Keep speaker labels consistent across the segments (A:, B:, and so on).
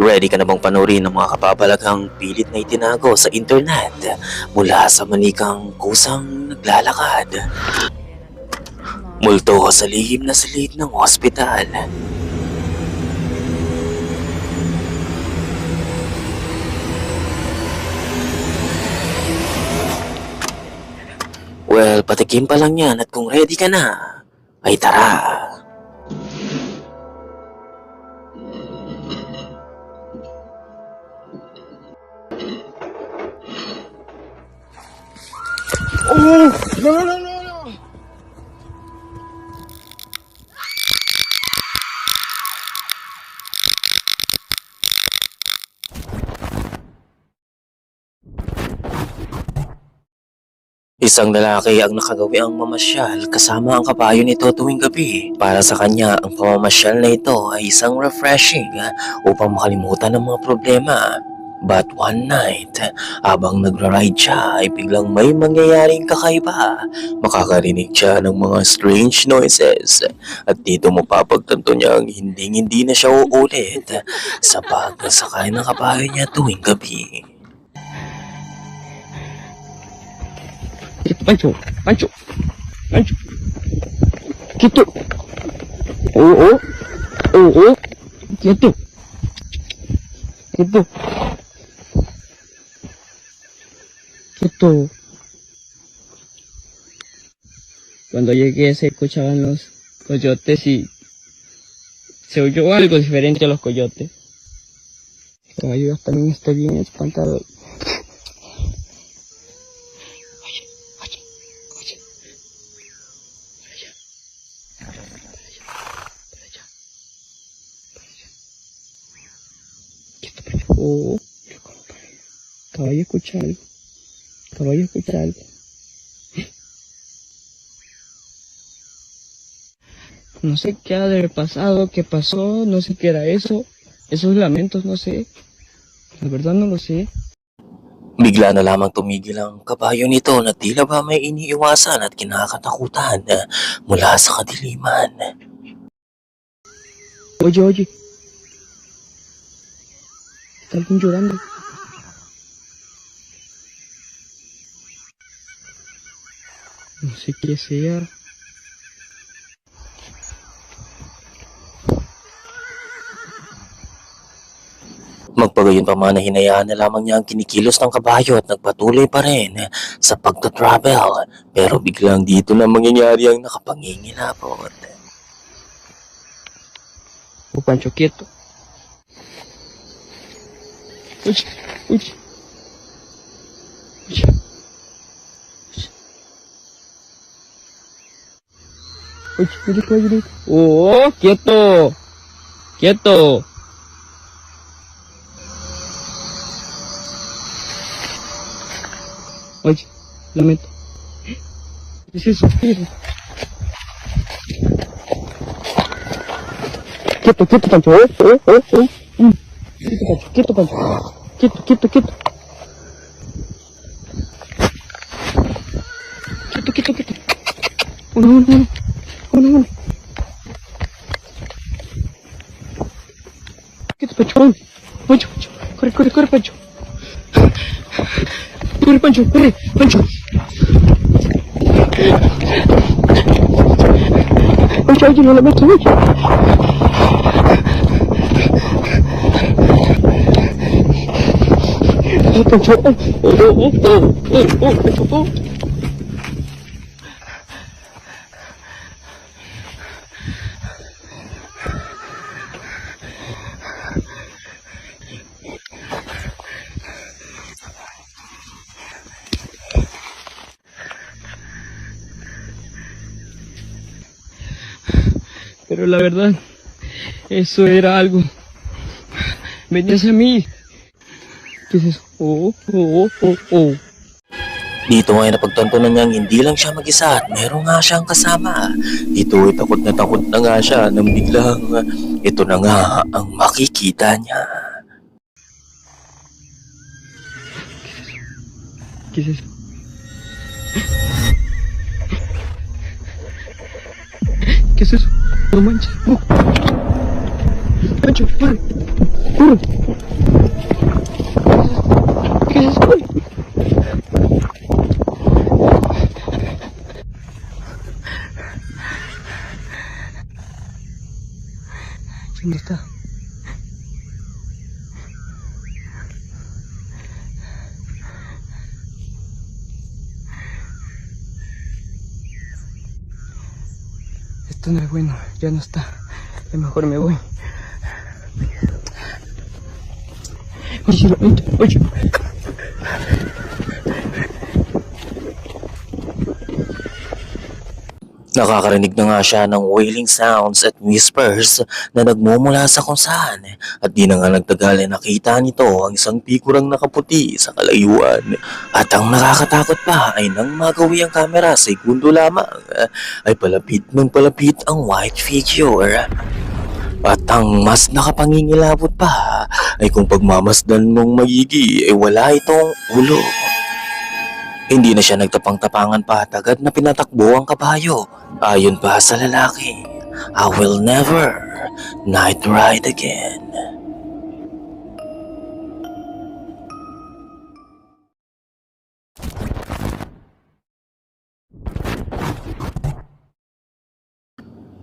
A: Ready ka na bang panoorin ang mga kapapalaghang pilit na itinago sa internet mula sa manikang kusang naglalakad? Multo sa lihim na silid ng ospital. Well, patikim pa lang yan at kung ready ka na, ay tara.
B: Oh! No, no, no, no!
A: Isang lalaki ang nakagawi ang mamasyal kasama ang kabayo nito tuwing gabi. Para sa kanya, ang pamamasyal na ito ay isang refreshing ah, upang makalimutan ang mga problema. But one night, habang nagra-ride siya ay biglang may mangyayaring kakaiba. Makakarinig siya ng mga strange noises at dito mapapagtanto niyang hindi-hindi na siya uulit sa pagsakay ng kabayo niya tuwing gabi.
B: Pancho, Pancho, Pancho. Quieto. Oh, oh, oh, oh. Cuando llegué se escuchaban los coyotes y se oyó algo diferente a los coyotes. Pero yo también estoy bien espantado. Oye, oye, oye. Para allá. Para allá. Para allá. Para allá. Quieto primero. Oh, yo como para allá. Acabo de escuchar algo. Caballo escucha algo. No sé qué ha de haber pasado, qué pasó, no sé qué era eso. Esos lamentos, no sé. La verdad no lo sé.
A: Bigla na lamang tumigil ang kabayo nito na tila ba may iniiwasan at kinakatakutan mula sa kadiliman.
B: Oye, oye. Está alguien llorando. Qué sea.
A: Magpagayon pa man na hinayaan na lamang niya ang kinikilos ng kabayo at nagpatuloy pa rin sa pagta-travel. Pero biglang dito na mangyayari ang nakapangingilabot.
B: O Pancho, quieto. Oye, oye. Oye. Oye, oye, oye, oye. Oh, quieto. Quieto. Oye, lamento. ¿Qué es eso? ¿Qué es eso? Quieto, quieto, Pancho. Eh, eh, eh, eh. Mm. Quieto, Pancho. Quieto, Pancho. Quieto, quieto, quieto. Quieto, quieto, quieto. Uno, uno, uno. Uno, uno. Quieto, Pancho. Pancho, Pancho. Corre, corre, corre, Pancho. Corre, Pancho, corre, Pancho. Pancho, oye, no la meto, oye. Oh, Pancho. Oh, oh, oh, oh, oh, oh, Pancho, oh. Pero la verdad, eso era algo. Venía hacia mí. ¿Qué es eso? Oh, oh, oh, oh.
A: Dito ay napagtanto na niyang hindi lang siya mag-isa at meron nga siyang kasama. Dito ay takot na takot na nga siya nang biglang ito na nga ang makikita niya.
B: ¿Qué es ¿Qué es eso? No manches. Oh. Pancho, corre. Corre. ¿Qué es eso? ¿Dónde está? Esto no es bueno, ya no está. Ya mejor me voy. Oye, oye, oye.
A: Nakakarinig na nga siya ng wailing sounds at whispers na nagmumula sa kung saan at di na nga nagtagal ay nakita nito ang isang pikurang nakaputi sa kalayuan. At ang nakakatakot pa ay nang magawi ang kamera segundo lamang ay palapit ng palapit ang white figure. At ang mas nakapangingilabot pa ay kung pagmamasdan mong magigi ay wala itong ulo. Hindi na siya nagtapang-tapangan pa at agad na pinatakbo ang kabayo. Ayon pa sa lalaki, I will never night ride again.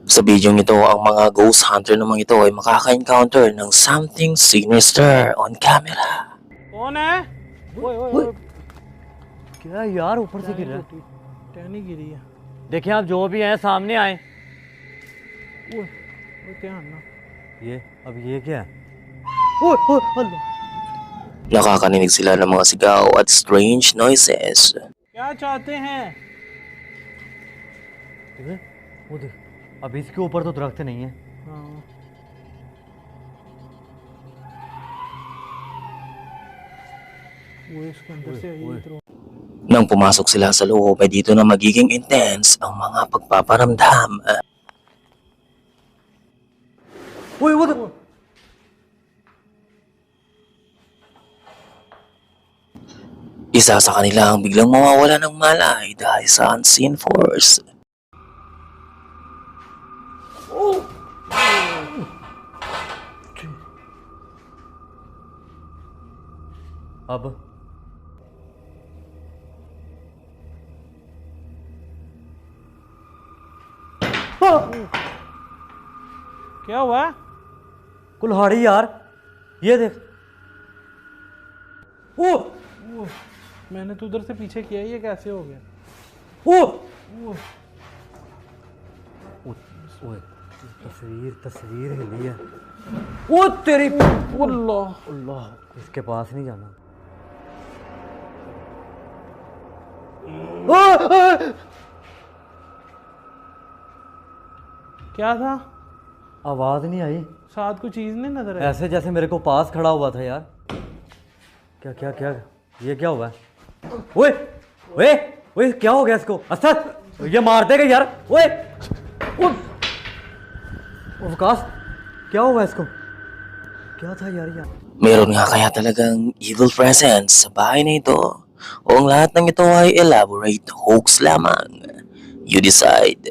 A: Sa video nito, ang mga ghost hunter naman ito ay makaka-encounter ng something sinister on camera.
C: One, eh? Wait, wait.
D: क्या यार ऊपर से गिर रहा है।
C: टहनी गिरी है।
D: देखिए आप जो भी हैं सामने आए।
C: ओए ओए ध्यान ना।
D: ये अब ये क्या? है ओए ओए अल्लाह।
A: Nakakaninig sila ng mga sigaw at strange noises.
C: क्या चाहते हैं?
D: देख? वो देख अब इसके ऊपर तो दरख्त नहीं है।
C: हाँ। वो इसके अंदर से इधर।
A: Nang pumasok sila sa loob ay dito na magiging intense ang mga pagpaparamdam.
D: Uy, what the...
A: Isa sa kanila ang biglang mawawala ng malay dahil sa unseen force.
D: Oh! Aba.
C: क्या हुआ?
D: कुल्हाड़ी यार ये देख। ओ
C: मैंने तो उधर से पीछे किया ये कैसे हो गया?
D: ओ ओए तस्वीर तस्वीर हिली है। ओ तेरी
C: अल्लाह।
D: अल्लाह इसके पास नहीं जाना। ओ, ओ,
C: क्या था?
D: आवाज़ नहीं आई।
C: साथ को चीज़ नहीं नज़र आई?
D: ऐसे जैसे मेरे को पास खड़ा हुआ था यार। क्या क्या क्या? ये क्या हुआ? है ओए ओए ओए क्या हो गया इसको? असद ये मार देगा यार। ओए विकास क्या हुआ इसको? क्या था यार यार
A: Meron nga kaya talagang evil presence sa bahay na ito o ang lahat ng ito ay elaborate hoax lamang. You decide.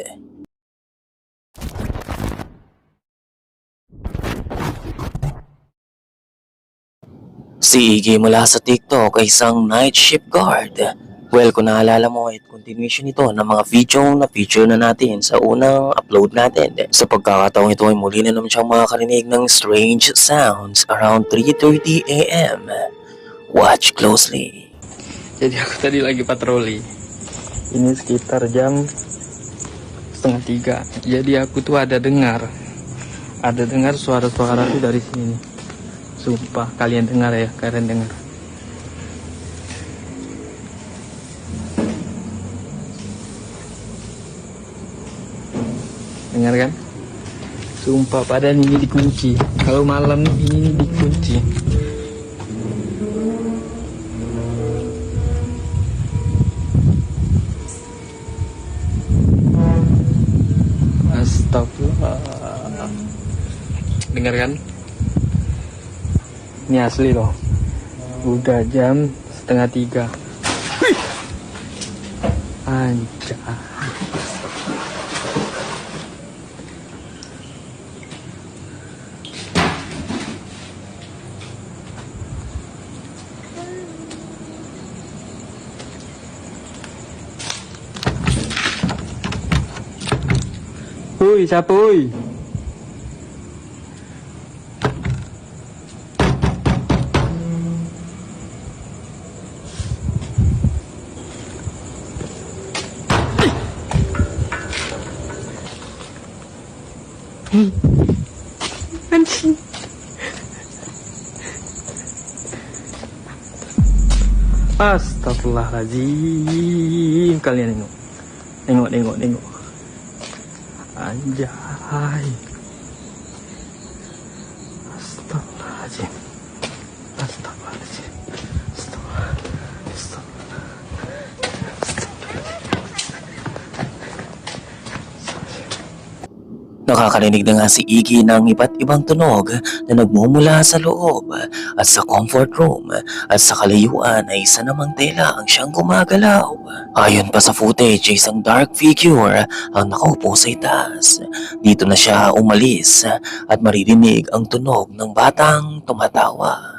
A: Si Iggy mula sa TikTok ay isang night shift guard. Well, kung naalala mo, ay continuation ito ng mga video na feature na natin sa unang upload natin. Sa pagkakataong ito ay muli na naman siyang makakarinig ng strange sounds around 3.30 a.m. Watch closely.
B: Jadi aku tadi lagi patroli. Ini sekitar jam setengah tiga. Jadi aku tuh ada dengar, ada dengar suara-suara dari sini. Sumpah, kalian dengar ya, kalian dengar. Dengar kan? Sumpah, padahal ini dikunci. Kalau malam ini dikunci. Astagfirullah. Dengar kan? ini asli loh. Udah jam setengah tiga. Anjay. Uy, siapa uy? Astagfirullahaladzim. Kalian tengok. Tengok, tengok, tengok. Anjay
A: Nakakarinig na nga si Iggy ng iba't ibang tunog na nagmumula sa loob at sa comfort room at sa kalayuan ay isa namang tela ang siyang gumagalaw. Ayon pa sa footage, isang dark figure ang nakaupo sa itaas. Dito na siya umalis at maririnig ang tunog ng batang tumatawa.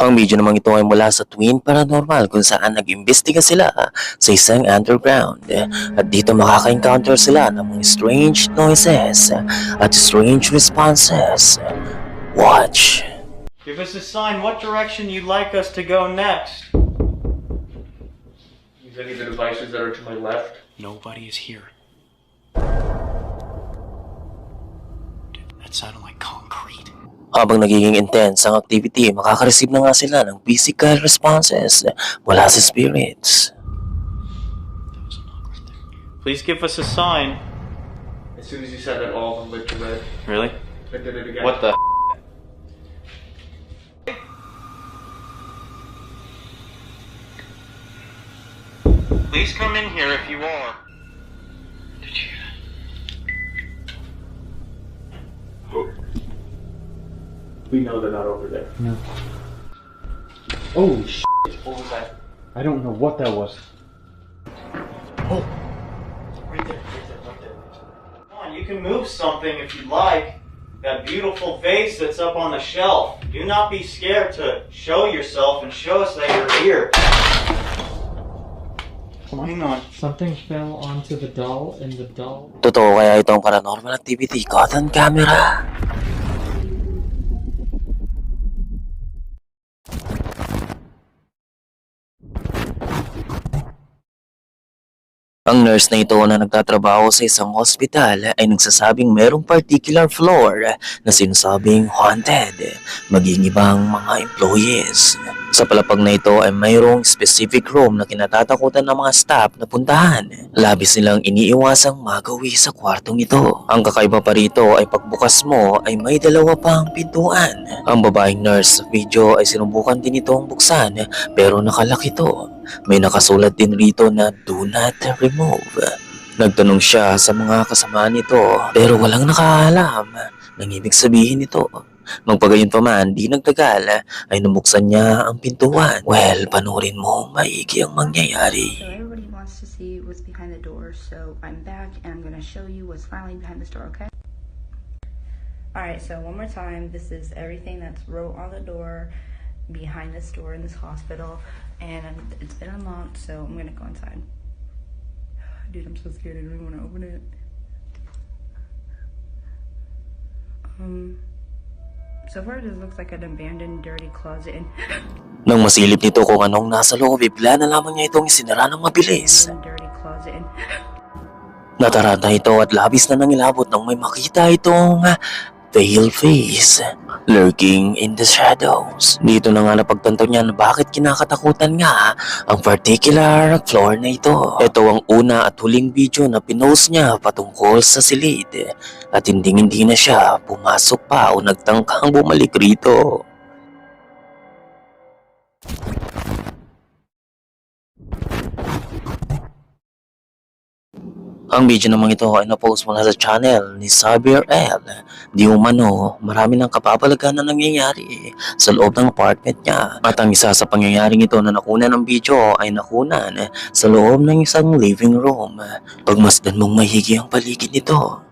A: Ang video namang ito ay mula sa Twin Paranormal kung saan nag-imbestiga sila sa isang underground. At dito makaka-encounter sila ng mga strange noises at strange responses. Watch!
E: Give us a sign what direction you'd like us to go next.
F: Use any of the devices that are to my left.
G: Nobody is here. Dude, that sounded like concrete.
A: Habang nagiging intense ang activity, makaka-receive na nga sila ng physical responses mula sa spirits.
E: Please give us a sign.
F: As soon as you said that, all of them to red.
E: Really?
F: I did it again.
E: What the? Please come in here if you are.
G: Did you hear
F: We know they're not over there.
C: Oh, sh-
F: What was that?
C: I don't know what that was. Oh.
E: Right there, right there, right there. Come on, you can move something if you'd like. That beautiful vase that's up on the shelf. Do not be scared to show yourself and show us that you're here. Hang on.
H: Something fell onto the doll, and the doll
A: Totoo kaya itong paranormal activity caught on camera? Ang nurse na ito na nagtatrabaho sa isang hospital ay nagsasabing merong particular floor na sinasabing haunted, maging ibang mga employees. Sa palapag na ito ay mayroong specific room na kinatatakutan ng mga staff na puntahan. Labis nilang iniiwasang magawi sa kwartong ito. Ang kakaiba pa rito ay pagbukas mo ay may dalawa pang pintuan. Ang babaeng nurse sa video ay sinubukan din itong buksan pero nakalak ito. May nakasulat din rito na do not remove. Nagtanong siya sa mga kasama nito pero walang nakaalam ng ibig sabihin nito. Magpagayon pa man, di nagtagal ay nabuksan niya ang pintuan. Well, panurin mo maigi ang mangyayari.
I: So everybody wants to behind the door. So I'm back and I'm gonna show you what's finally behind this door, okay? Alright, so one more time. This is everything that's wrote on the door behind this door in this hospital. And it's been unlocked, so I'm gonna go inside. Dude, I'm so scared. I don't even wanna open it. Um so far this looks like an abandoned dirty closet and
A: Nang masilip nito kung anong nasa loob, bigla na lamang niya itong isinara ng mabilis. Nataranta ito at labis na nangilabot nang may makita itong pale face lurking in the shadows. Dito na nga napagtanto niya na bakit kinakatakutan nga ang particular floor na ito. Ito ang una at huling video na pinost niya patungkol sa silid at hindi hindi na siya pumasok pa o nagtangkang bumalik rito. Ang video namang ito ay napost mula sa channel ni Xavier L. Di umano, marami ng kapapalagan na nangyayari sa loob ng apartment niya. At ang isa sa pangyayaring ito na nakunan ng video ay nakunan sa loob ng isang living room. Pagmasdan mong mahigi ang paligid nito.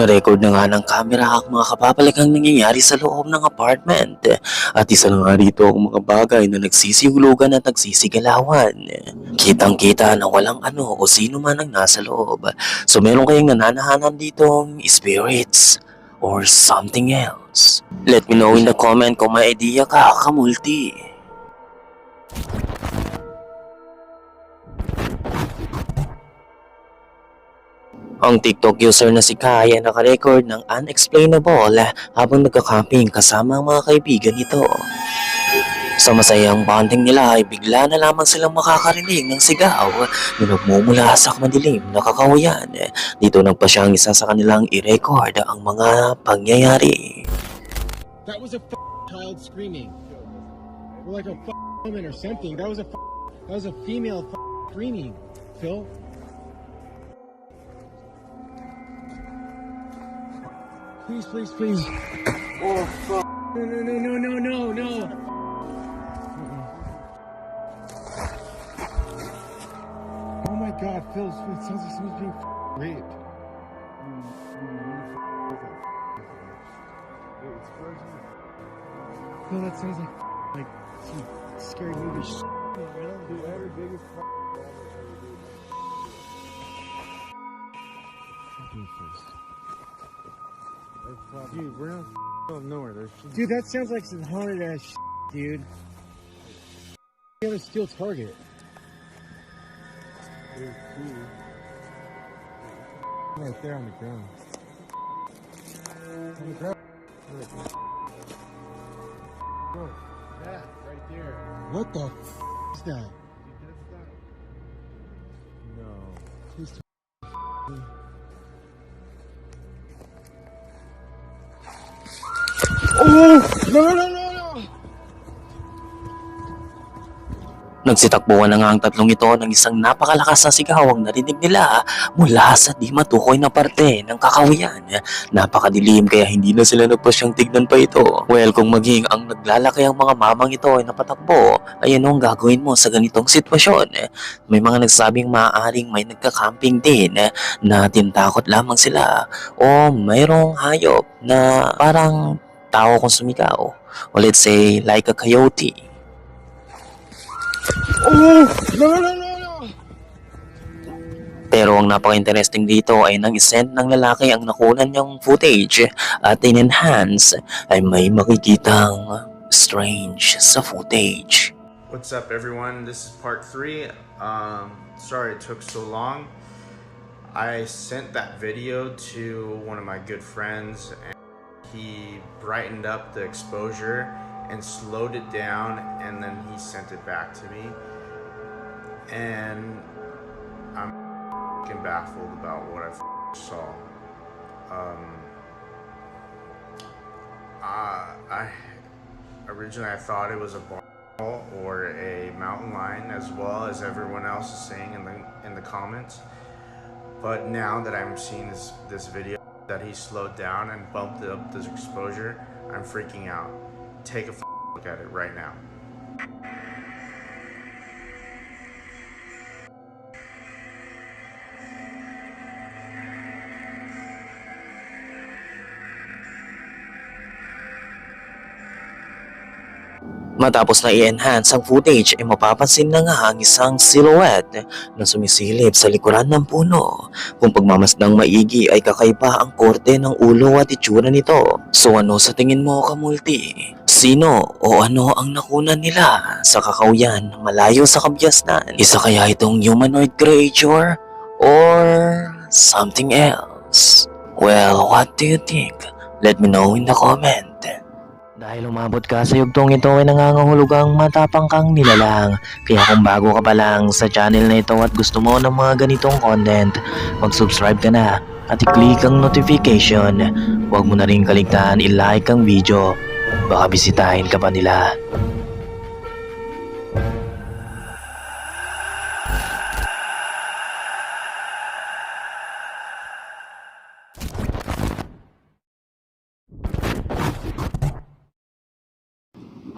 A: Na-record na nga ng camera ang mga kapapalagang nangyayari sa loob ng apartment. At isa na nga rito ang mga bagay na nagsisihulugan at nagsisigalawan. Kitang-kita na walang ano o sino man ang nasa loob. So meron kayong nananahanan ditong spirits or something else. Let me know in the comment kung may idea ka, kamulti. Ang TikTok user na si Kai ay nakarecord ng unexplainable habang nagka-camping kasama ang mga kaibigan nito. Sa masayang bonding nila ay bigla na lamang silang makakarinig ng sigaw na nagmumula sa madilim na kakawayan. Dito nagpa siyang isa sa kanilang i-record ang mga pangyayari.
J: That was a child screaming. Like a woman or something. That was a that was a female screaming. Phil. Please, please, please. Oh fuck! No, no, no, no, no, no, no. Oh my God, Phil! It sounds like someone's being raped. No, that sounds like like some scary movie. sh- Dude, every biggest Dude, we're not going nowhere. There's dude, that sounds like some haunted ass dude. The a steel target. Right there on the ground. On the ground. Yeah, right there. What the
A: Nagsitakbuhan na nga ang tatlong ito ng isang napakalakas na sigaw ang narinig nila mula sa di matukoy na parte ng kakawiyan. Napakadilim kaya hindi na sila nagpasyang tignan pa ito. Well, kung maging ang naglalaki ang mga mamang ito ay napatakbo, ay ano ang gagawin mo sa ganitong sitwasyon? May mga nagsabing maaaring may nagka-camping din na tintakot lamang sila o mayroong hayop na parang tao kung sumigaw. O let's say, like a coyote.
J: Oh! No, no, no, no!
A: Pero ang napaka-interesting dito ay nang isend ng lalaki ang nakunan niyang footage at in-enhance ay may makikitang strange sa footage.
F: What's up, everyone? This is part three. Um, sorry it took so long. I sent that video to one of my good friends, and he brightened up the exposure and slowed it down, and then he sent it back to me. And I'm baffled about what I saw. Um, I originally I thought it was a bar or a mountain lion as well as everyone else is saying in the in the comments but now that i'm seeing this this video that he slowed down and bumped up this exposure i'm freaking out take a look at it right now
A: Matapos na i-enhance ang footage ay mapapansin na nga ang isang silhouette na sumisilip sa likuran ng puno. Kung pagmamasdang maigi ay kakaiba ang korte ng ulo at itsura nito. So ano sa tingin mo kamulti? Sino o ano ang nakunan nila sa kakauyan malayo sa kabyasnan? Isa kaya itong humanoid creature or something else? Well, what do you think? Let me know in the comment. Dahil umabot ka sa yugtong ito ay nangangahulugang matapang kang nilalang. Kaya kung bago ka pa lang sa channel na ito at gusto mo ng mga ganitong content, mag-subscribe ka na at i-click ang notification. Huwag mo na rin kaligtaan i-like ang video. Baka bisitahin ka pa nila.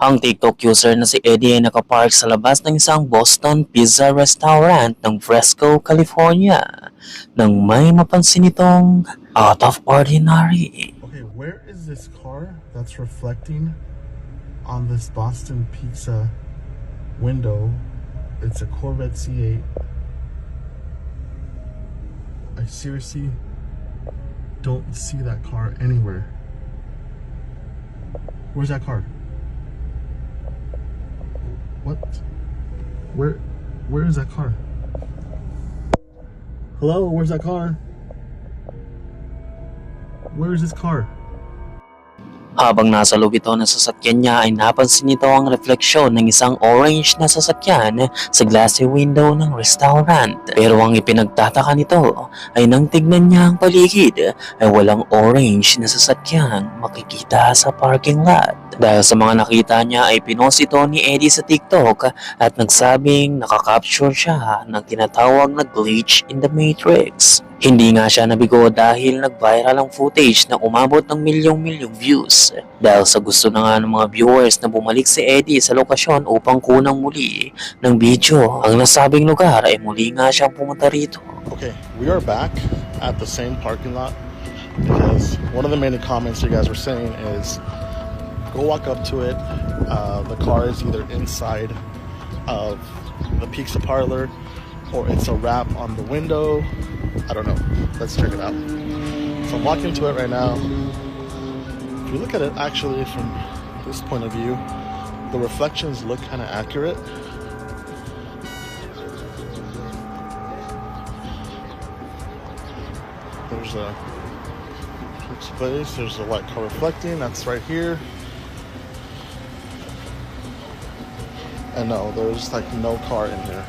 A: Ang TikTok user na si Eddie ay nakapark sa labas ng isang Boston Pizza Restaurant ng Fresco, California nang may mapansin itong out of ordinary.
K: This car that's reflecting on this Boston Pizza window? It's a Corvette C8. I seriously don't see that car anywhere. Where's that car? What? Where where is that car? Hello, where's that car? Where is this car?
A: Habang nasa loob ito ng sasakyan niya ay napansin nito ang refleksyon ng isang orange na sasakyan sa glassy window ng restaurant. Pero ang ipinagtataka nito ay nang tignan niya ang paligid ay walang orange na sasakyan makikita sa parking lot. Dahil sa mga nakita niya ay pinost ito ni Eddie sa TikTok at nagsabing nakakapture siya ng tinatawag na glitch in the matrix. Hindi nga siya nabigo dahil nag-viral ang footage na umabot ng milyong-milyong views. Dahil sa gusto na nga ng mga viewers na bumalik si Eddie sa lokasyon upang kunang muli ng video, ang nasabing lugar ay muli nga siyang pumunta rito.
K: Okay, we are back at the same parking lot because one of the main comments you guys were saying is go walk up to it. Uh, the car is either inside of the pizza parlor or it's a wrap on the window. I don't know. Let's check it out. So I'm walking to it right now. If you look at it actually from this point of view, the reflections look kind of accurate. There's a place. There's a light car reflecting. That's right here. And no, there's like no car in here.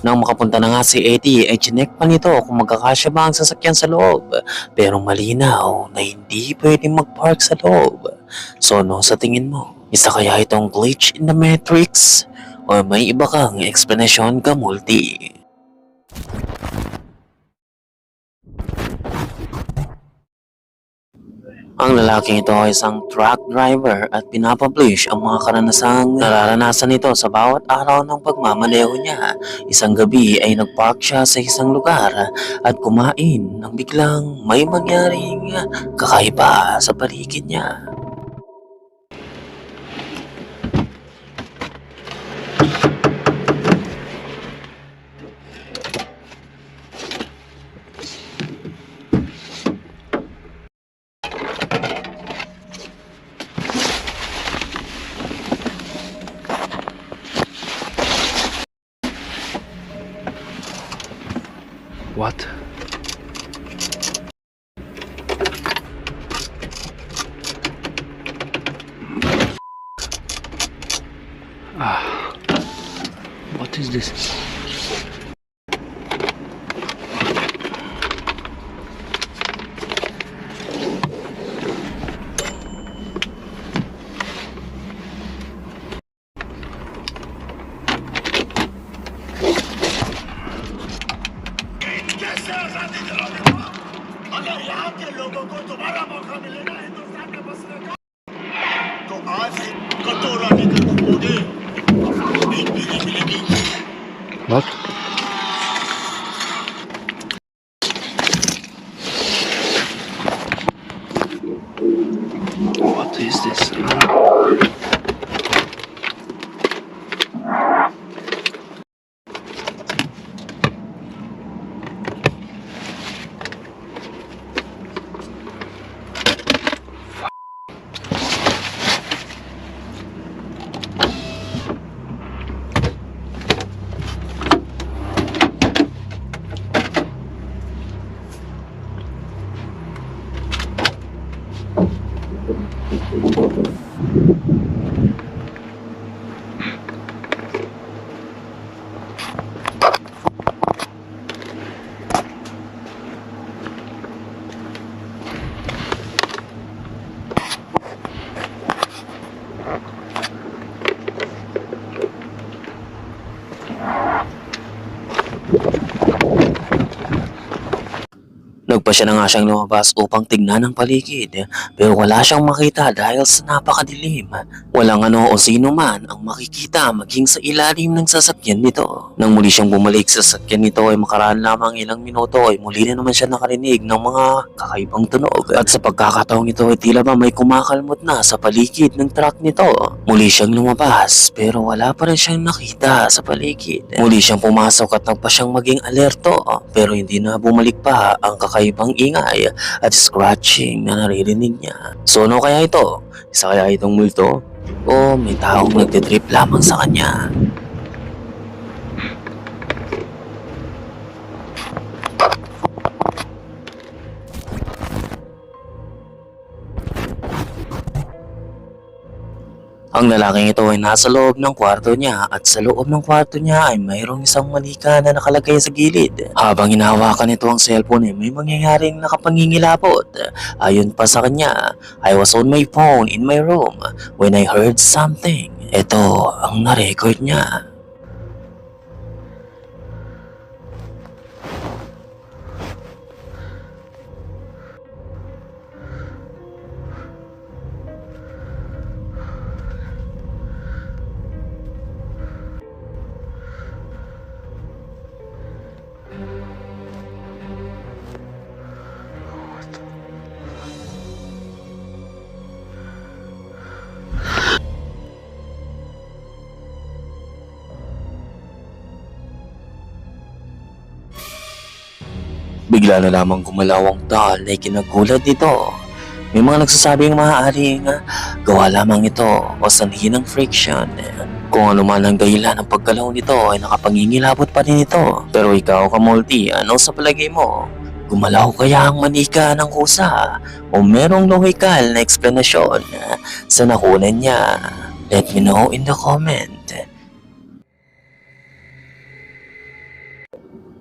A: Nang makapunta na nga si Eddie ay chinek pa nito kung magkakasya ba ang sasakyan sa loob. Pero malinaw na hindi pwedeng mag-park sa loob. So no sa tingin mo? Isa kaya itong glitch in the matrix? O may iba kang explanation ka multi? Ang lalaking ito ay isang truck driver at pinapublish ang mga karanasang nararanasan nito sa bawat araw ng pagmamaneho niya. Isang gabi ay nagpark siya sa isang lugar at kumain nang biglang may mangyaring kakaiba sa paligid niya.
B: Bak.
A: Nagpa siya na nga siyang lumabas upang tignan ang paligid pero wala siyang makita dahil sa napakadilim. Walang ano o sino man ang makikita maging sa ilalim ng sasakyan nito. Nang muli siyang bumalik sa sasakyan nito ay makaraan lamang ilang minuto ay muli na naman siya nakarinig ng mga kakaibang tunog. At sa pagkakataong ito ay tila ba may kumakalmot na sa paligid ng truck nito. Muli siyang lumabas pero wala pa rin siyang nakita sa paligid. Muli siyang pumasok at nagpa siyang maging alerto pero hindi na bumalik pa ang kakaibang ingay at scratching na naririnig niya. So ano kaya ito? Isa kaya itong multo? O may taong nagtitrip lamang sa kanya? Ang lalaking ito ay nasa loob ng kwarto niya at sa loob ng kwarto niya ay mayroong isang manika na nakalagay sa gilid. Habang hinahawakan nito ang cellphone ay may mangyayaring nakapangingilabot. Ayon pa sa kanya, I was on my phone in my room when I heard something. Ito ang na-record niya. Bigla na lamang gumalaw ang doll na ikinagulat nito. May mga nagsasabing maaaring gawa lamang ito o sanhi ng friction. Kung ano man ang dahilan ng paggalaw nito ay nakapangingilabot pa rin ito. Pero ikaw, Kamulti, ano sa palagay mo? Gumalaw kaya ang manika ng kusa o merong lohikal na eksplanasyon sa nakunan niya? Let me know in the comment.